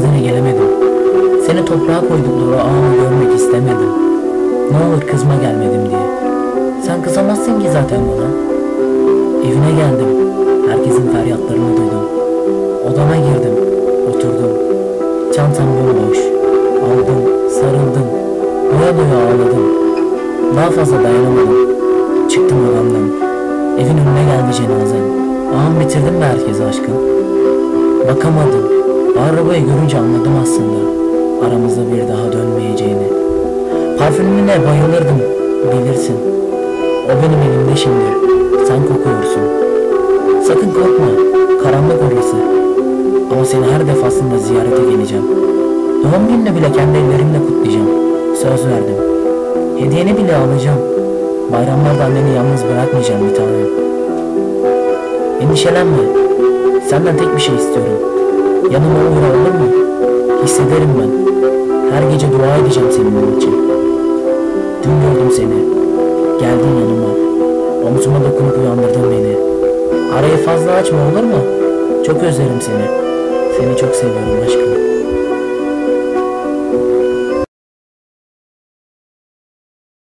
sene gelemedim. Seni toprağa koydukları ağamı görmek istemedim. Ne olur kızma gelmedim diye. Sen kızamazsın ki zaten bana. Evine geldim. Herkesin feryatlarını duydum. Odama girdim. Oturdum. Çantam bomboş. Aldım. Sarıldım. Doya doya ağladım. Daha fazla dayanamadım. Çıktım odamdan. Evin önüne geldi cenazen. Ağam bitirdin mi herkese aşkın? Bakamadım. Arabayı görünce anladım aslında. Aramızda bir daha dönmeyeceğini. Parfümüne bayılırdım. Bilirsin. O benim elimde şimdi. Sen kokuyorsun. Sakın korkma. Karanlık orası. Ama seni her defasında ziyarete geleceğim. Doğum gününü bile kendi ellerimle kutlayacağım. Söz verdim. Hediyeni bile alacağım. Bayramlarda anneni yalnız bırakmayacağım bir tanem. Endişelenme. Senden tek bir şey istiyorum. Yanıma uğra olur mu? Hissederim ben. Her gece dua edeceğim senin için. Dün gördüm seni. Geldin yanıma. Omzuma dokunup uyandırdın beni. Arayı fazla açma olur mu? Çok özlerim seni. Seni çok seviyorum aşkım.